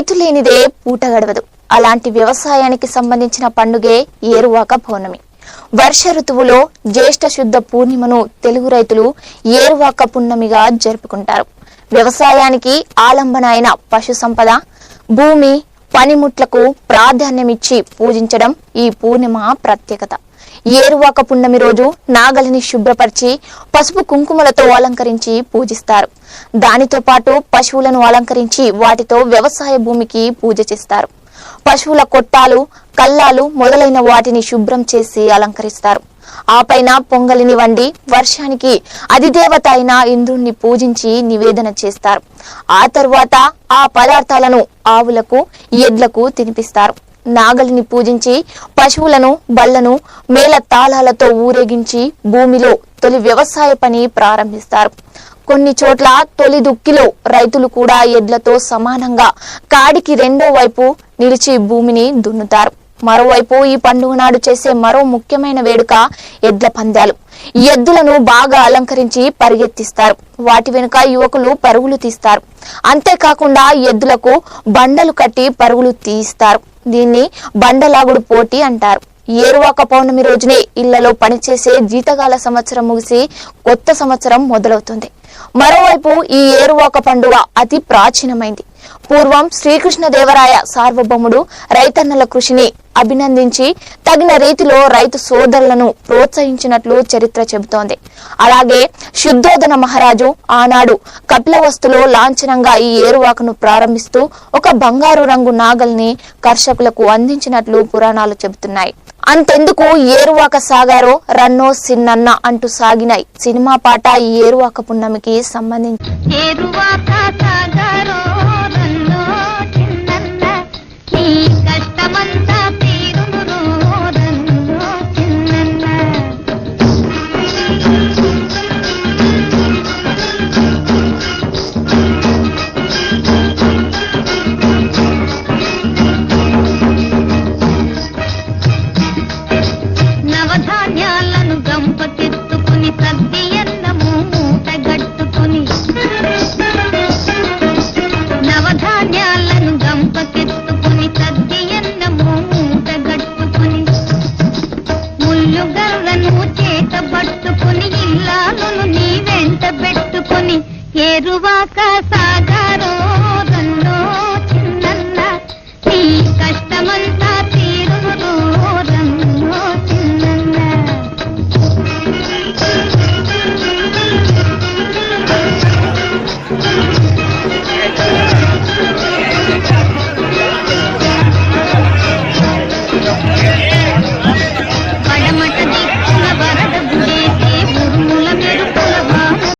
రైతు లేనిదే పూట గడవదు. అలాంటి వ్యవసాయానికి సంబంధించిన పండుగే ఏరువాక పౌర్ణమి. వర్ష ఋతువులో జ్యేష్ఠ శుద్ధ పూర్ణిమను తెలుగు రైతులు ఏరువాక పున్నమిగా జరుపుకుంటారు. వ్యవసాయానికి ఆలంబన అయిన పశు సంపద భూమి పనిముట్లకు ప్రాధాన్యమిచ్చి పూజించడం ఈ పూర్ణిమ ప్రత్యేకత. ఏరువాక పున్నమి రోజు నాగలిని శుభ్రపరిచి పసుపు కుంకుమలతో అలంకరించి పూజిస్తారు. దానితో పాటు పశువులను అలంకరించి వాటితో వ్యవసాయ భూమికి పూజ చేస్తారు. పశువుల కొట్టాలు కల్లాలు మొదలైన వాటిని శుభ్రం చేసి అలంకరిస్తారు. ఆ పైన పొంగలిని వండి వర్షానికి అధిదేవత అయిన ఇంద్రుణ్ణి పూజించి నివేదన చేస్తారు. ఆ తరువాత ఆ పదార్థాలను ఆవులకు ఎడ్లకు తినిపిస్తారు. నాగలిని పూజించి పశువులను బళ్ళను మేళ తాళాలతో ఊరేగించి భూమిలో తొలి వ్యవసాయ పని ప్రారంభిస్తారు. కొన్ని చోట్ల తొలి దుక్కిలో రైతులు కూడా ఎడ్లతో సమానంగా కాడికి రెండో వైపు నిలిచి భూమిని దున్నుతారు. మరోవైపు ఈ పండుగ నాడు చేసే మరో ముఖ్యమైన వేడుక ఎడ్ల పందాలు. ఈ ఎద్దులను బాగా అలంకరించి పరిగెత్తిస్తారు. వాటి వెనుక యువకులు పరుగులు తీస్తారు. అంతేకాకుండా ఎద్దులకు బండలు కట్టి పరుగులు తీస్తారు. దీన్ని బండలాగుడు పోటీ అంటారు. ఏరువాక పౌర్ణమి రోజునే ఇళ్ళలో పనిచేసే జీతగాల సంవత్సరం ముగిసి కొత్త సంవత్సరం మొదలవుతుంది. మరోవైపు ఈ ఏరువాక పండుగ అతి ప్రాచీనమైంది. పూర్వం శ్రీకృష్ణ దేవరాయ సార్వభౌముడు రైతన్నల కృషిని అభినందించి తగిన రీతిలో రైతు సోదరులను ప్రోత్సహించినట్లు చరిత్ర చెబుతోంది. అలాగే శుద్ధోదన మహారాజు ఆనాడు కపిలవస్తులో లాంఛనంగా ఈ ఏరువాకను ప్రారంభిస్తూ ఒక బంగారు రంగు నాగల్ని కర్షకులకు అందించినట్లు పురాణాలు చెబుతున్నాయి. అంతెందుకు ఏరువాక సాగారో రన్నో సిన్నన్న అంటూ సాగినాయి సినిమా పాట ఈ ఏరువాక పున్నమికి సంబంధించి ఎరువాక ఏరువాక సాగారో